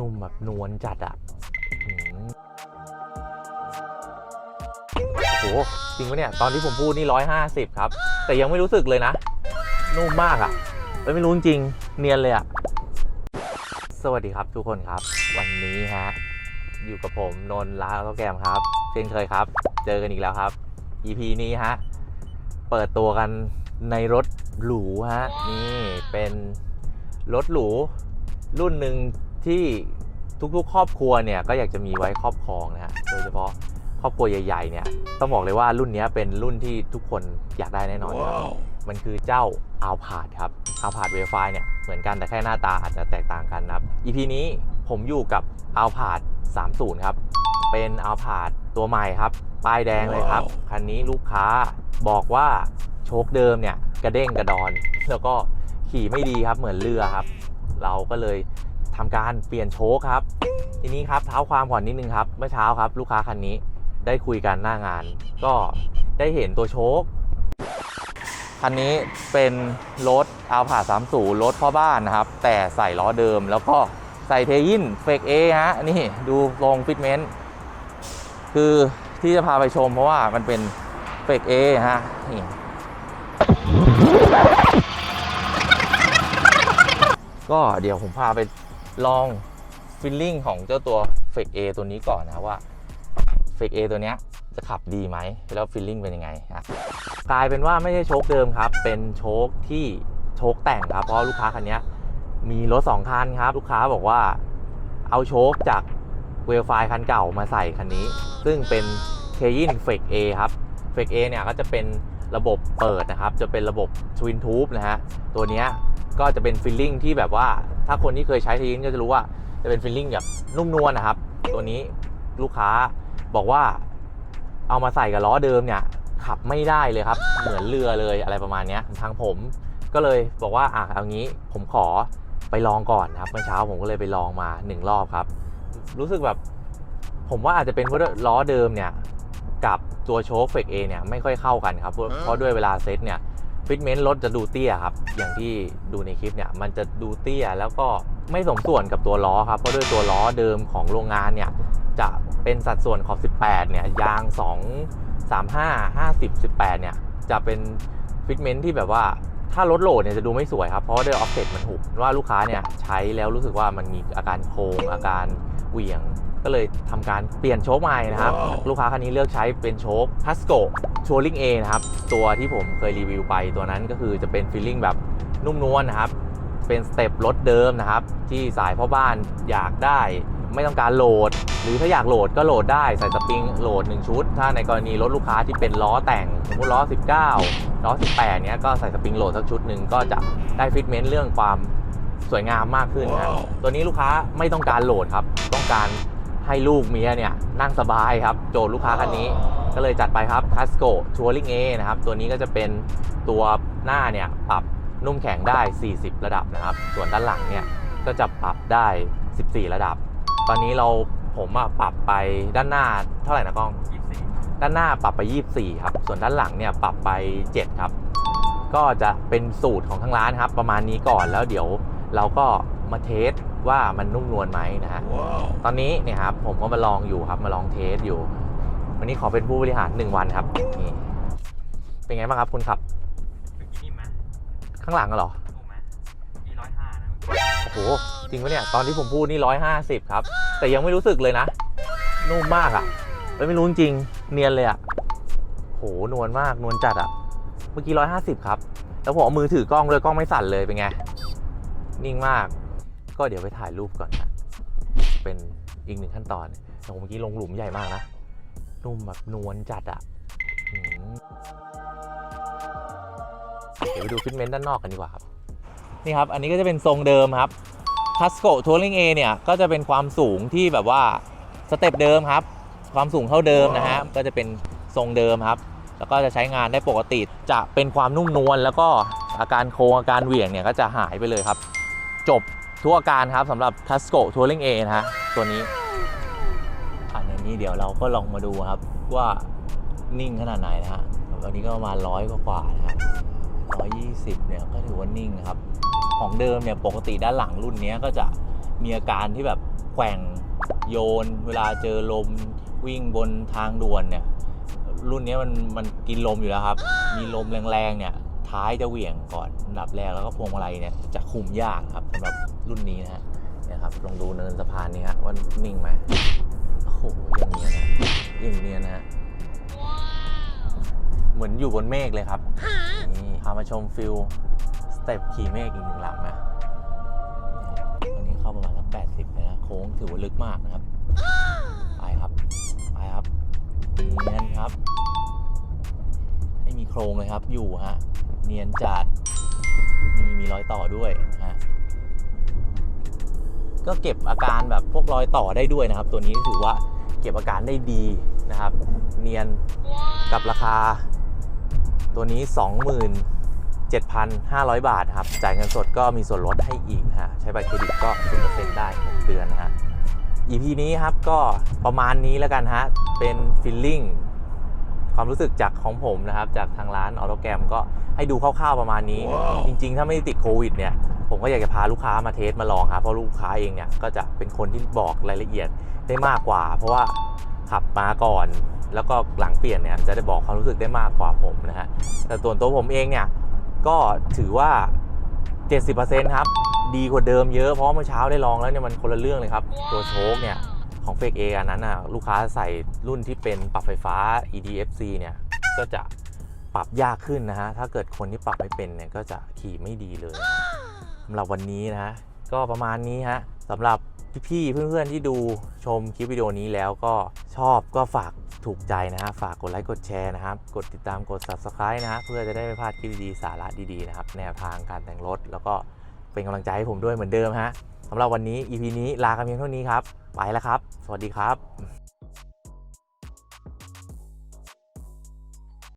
นุ่มแบบนวลจัดอะโอ้โหจริงปะเนี่ย ตอนที่ผมพูดนี่ร้อยห้าสิบครับ แต่ยังไม่รู้สึกเลยนะ นุ่มมากอะเอ้ยไม่รู้จริง เนียนเลยอะ สวัสดีครับทุกคนครับ วันนี้ฮะ อยู่กับผม นนท์ล้าแล้วก็แกมครับ เช่นเคยครับ เจอกันอีกแล้วครับ EP นี้ฮะ เปิดตัวกันในรถหรูฮะ นี่เป็นรถหรูรุ่นหนึ่ง ที่ทุกๆ ครอบครัวเนี่ยก็อยากจะมีไว้ครอบครองนะฮะโดยเฉพาะครอบครัวใหญ่ๆเนี่ยต้องบอกเลยว่ารุ่นนี้เป็นรุ่นที่ทุกคนอยากได้แน่นอนครับมันคือเจ้า a l p a r d ครับ a l p a r d w a y f i เนี่ยเหมือนกันแต่แค่หน้าตาอาจจะแตกต่างกันนะครับ EP นี้ผมอยู่กับ a l p a r d 30 ครับ เป็น a l p a r d ตัวใหม่ครับ ป้ายแดงเลยครับ คันนี้ลูกค้าบอกว่าโชคเดิมเนี่ยกระเด้งกระดอน แล้วก็ขี่ไม่ดีครับเหมือนเรือครับ เราก็เลย ทำการเปลี่ยนโชคครับ ทีนี้ครับเท้าความก่อนนิดนึงครับ เมื่อเช้าครับลูกค้าคันนี้ได้คุยกันหน้างาน ก็ได้เห็นตัวโชคคันนี้เป็นรถอัลพา30รถพ่อบ้านนะครับ แต่ใส่ล้อเดิมแล้วก็ใส่เทยินเฟกเอฮะ นี่ดูทรงฟิตเมนต์คือที่จะพาไปชมเพราะว่ามันเป็นเฟกเอฮะ นี่ก็เดี๋ยวผมพาไป ลองฟิลลิ่งของเจ้าตัวเฟกเอตัวนี้ก่อนนะว่าเฟกเอตัวเนี้ยจะขับดีไหมแล้วฟิลลิ่งเป็นยังไงฮะกลายเป็นว่าไม่ใช่โชคเดิมครับ เป็นโชคที่โชคแต่งครับเพราะลูกค้าคันนี้มีรถ2คันครับ ลูกค้าบอกว่าเอาโชคจากเวลไฟคันเก่ามาใส่คันนี้ ซึ่งเป็นเคยินเฟกเอครับเฟกเอเนี่ยก็จะเป็นระบบเปิดนะครับ จะเป็นระบบทวินทูบนะฮะตัวเนี้ย ก็จะเป็นฟิลลิ่งที่แบบว่าถ้าคนที่เคยใช้ทยินก็จะรู้ว่าจะเป็นฟิลลิ่งแบบนุ่มนวลนะครับ ตัวนี้ลูกค้าบอกว่าเอามาใส่กับล้อเดิมเนี่ยขับไม่ได้เลยครับ เหมือนเรือเลยอะไรประมาณนี้ทางผมก็เลยบอกว่าอะเอางี้ผมขอไปลองก่อนครับเมื่อเช้าผมก็เลยไปลองมาหนึ่งรอบครับ รู้สึกแบบผมว่าอาจจะเป็นเพราะล้อเดิมเนี่ยกับตัวโชคเฟกเอเนี่ยไม่ค่อยเข้ากันครับเพราะด้วยเวลาเซตเนี่ย ฟิตเมนต์รถจะดูเตี้ยครับ อย่างที่ดูในคลิปเนี่ย มันจะดูเตี้ยแล้วก็ไม่สมส่วนกับตัวล้อครับ เพราะด้วยตัวล้อเดิมของโรงงานเนี่ย จะเป็นสัดส่วนขอบ 18 เนี่ย ยาง 2 35 50 18 เนี่ย จะเป็นฟิตเมนต์ที่แบบว่าถ้ารถโหลดเนี่ยจะดูไม่สวยครับ เพราะด้วยออฟเซ็ตมันหุบว่าลูกค้าเนี่ยใช้แล้วรู้สึกว่ามันมีอาการโค้งอาการเหวี่ยง ก็เลยทำการเปลี่ยนโชคใหม่นะครับ ลูกค้าคันนี้เลือกใช้เป็นโชค t ัสโกชัวริงเอนะครับ ตัวที่ผมเคยรีวิวไปตัวนั้นก็คือจะเป็นฟีลลิ่งแบบนุ่มนวลนะครับ เป็นสเต็ปรถเดิมนะครับ ที่สายพ่อบ้านอยากได้ไม่ต้องการโหลด หรือถ้าอยากโหลดก็โหลดได้ใส่สปริงโหลด 1 ชุด ถ้าในกรณีรถลูกค้าที่เป็นล้อแต่งสมมติล้อ 19 ล้อ 18 เนี้ยก็ใส่สปริงโหลดสักชุดหนึ่งก็จะได้ฟิตเมนต์เรื่องความสวยงามมากขึ้นนะตัวนี้ลูกค้าไม่ต้องการโหลดครับ ต้องการ ให้ลูกเมียเนี่ยนั่งสบายครับ โจทย์ลูกค้าคันนี้ก็เลยจัดไปครับ c a s c o Touring A นะครับ ตัวนี้ก็จะเป็นตัวหน้าเนี่ยปรับนุ่มแข็งได้ 40 ระดับนะครับ ส่วนด้านหลังเนี่ยก็จะปรับได้ 14 ระดับ ตอนนี้เราผมอะปรับไปด้านหน้าเท่าไหร่นะกล้องด้านหน้าปรับไป 24 ครับ ส่วนด้านหลังเนี่ยปรับไป 7 ครับ ก็จะเป็นสูตรของทางร้านครับ ประมาณนี้ก่อนแล้วเดี๋ยวเราก็มาเทส ว่ามันนุ่มนวลไหมนะฮะตอนนี้เนี่ยครับผมก็มาลองอยู่ครับมาลองเทสอยู่ วันนี้ขอเป็นผู้บริหาร1วันครับนี่เป็นไงบ้างครับคุณขับเมื่อกี้นี่ไหมข้างหลังเหรอถูกไหมนี่ร้อยห้านะโอ้โหจริงปะเนี่ย ตอนที่ผมพูดนี่ร้อยห้าสิบครับ แต่ยังไม่รู้สึกเลยนะ นุ่มมากอะ่ะเอ้ยไม่รู้จริงๆเนียนเลยอะ่ะโหนวลมากนวลจัดอะ่ะ เมื่อกี้ร้อยห้าสิบครับ แล้วผมเอามือถือกล้องเลยกล้องไม่สั่นเลยเป็นไง นิ่งมาก ก็เดี๋ยวไปถ่ายรูปก่อนนะเป็นอีกหนึ่งขั้นตอนแต่ผมเมื่อกี้ลงหลุมใหญ่มากนะนุ่มแบบนวลจัดอะ่ะหืมเดี๋ยวไปดูฟิตเมนต์ด้านนอกกันดีกว่าครับ นี่ครับ อันนี้ก็จะเป็นทรงเดิมครับ c a s c o Touring A เนี่ย ก็จะเป็นความสูงที่แบบว่าสเต็ปเดิมครับ ความสูงเท่าเดิมนะฮะ ก็จะเป็นทรงเดิมครับ แล้วก็จะใช้งานได้ปกติ จะเป็นความนุ่มนวลแล้วก็อาการโค้งอาการเหวี่ยงเนี่ยก็จะหายไปเลยครับ จบ ทุกอาการครับสำหรับ c a s c o Touring A นะฮะตัวนี้อันนี้เดี๋ยวเราก็ลองมาดูครับ ว่านิ่งขนาดไหนนะฮะวันนี้ก็ประมาณร้อยกว่านะฮะร้อยยี่สิบเนี่ยก็ถือว่านิ่งครับ ของเดิมเนี่ยปกติด้านหลังรุ่นนี้ก็จะมีอาการที่แบบแกว่งโยน เวลาเจอลมวิ่งบนทางด่วนเนี่ย รุ่นนี้มันมันกินลมอยู่แล้วครับ มีลมแรงๆเนี่ยท้ายจะเหวี่ยงก่อนอันดับแรกแล้วก็พวงมาลัยเนี่ยจะคุมยากครับสำหรับ รุ่นนี้นะฮะนี่ยครับลองดูเนินสะพานนี้ฮะว่านิ่งไหมโอ้โหยังเนียนนะยังเนียนนะฮะเหมือนอยู่บนเมฆเลยครับนี่พามาชมฟิลสเต็ปขี่เมฆอีกหนึ่งลำนะตอนนี้เข้าประมาณสักแปดสิบเลยนะโค้งถือว่าลึกมากนะครับไปครับไปครับเนียนครับไม่มีโครงเลยครับอยู่ฮะเนียนจัดนี่มีรอยต่อด้วย ก็เก็บอาการแบบพวกรอยต่อได้ด้วยนะครับ ตัวนี้ถือว่าเก็บอาการได้ดีนะครับ เนียนกับราคา ตัวนี้ 27,500 บาทครับ จ่ายเงินสดก็มีส่วนลดให้อีกฮะใช้บัตรเครดิตก็0%ได้6เดือนนะฮะ EP นี้ครับก็ประมาณนี้แล้วกันฮะ เป็นฟิลลิ่งความรู้สึกจากของผมนะครับ จากทางร้านออโตแกรมก็ให้ดูคร่าวๆประมาณนี้ จริง ๆ ถ้าไม่ติดโควิดเนี่ย ผมก็อยากจะพาลูกค้ามาเทสมาลองครับเพราะลูกค้าเองเนี่ยก็จะเป็นคนที่บอกรายละเอียดได้มากกว่า เพราะว่าขับมาก่อน แล้วก็หลังเปลี่ยนเนี่ยจะได้บอกความรู้สึกได้มากกว่าผมนะฮะแต่ส่วนตัวผมเองเนี่ยก็ถือว่า 70%ครับดีกว่าเดิมเยอะเพราะเมื่อเช้าได้ลองแล้วเนี่ยมันคนละเรื่องเลยครับ ตัวโชคเนี่ยของเฟกเออันนั้นน่ะลูกค้าใส่รุ่นที่เป็นปรับไฟฟ้า EDFC เนี่ยก็จะปรับยากขึ้นนะฮะ ถ้าเกิดคนที่ปรับไม่เป็นเนี่ยก็จะขี่ไม่ดีเลยำหรับวันนี้นะก็ประมาณนี้ฮะสำหรับพี่ๆเพื่อนๆที่ดูชมคลิปวิดีโอนี้แล้วก็ชอบก็ฝากถูกใจนะฮะฝากกดไลค์กดแชร์นะครับ กดติดตามกด Subscribe นะฮะเพื่อจะได้ไม่พลาดคลิปดีๆสาระดีๆนะครับแนวทางการแต่งรถ แล้วก็เป็นกำลังใจให้ผมด้วยเหมือนเดิมฮะสำหรับวันนี้ EP นี้ลากันเพียงเท่านี้ครับ ไปแล้วครับ สวัสดีครับ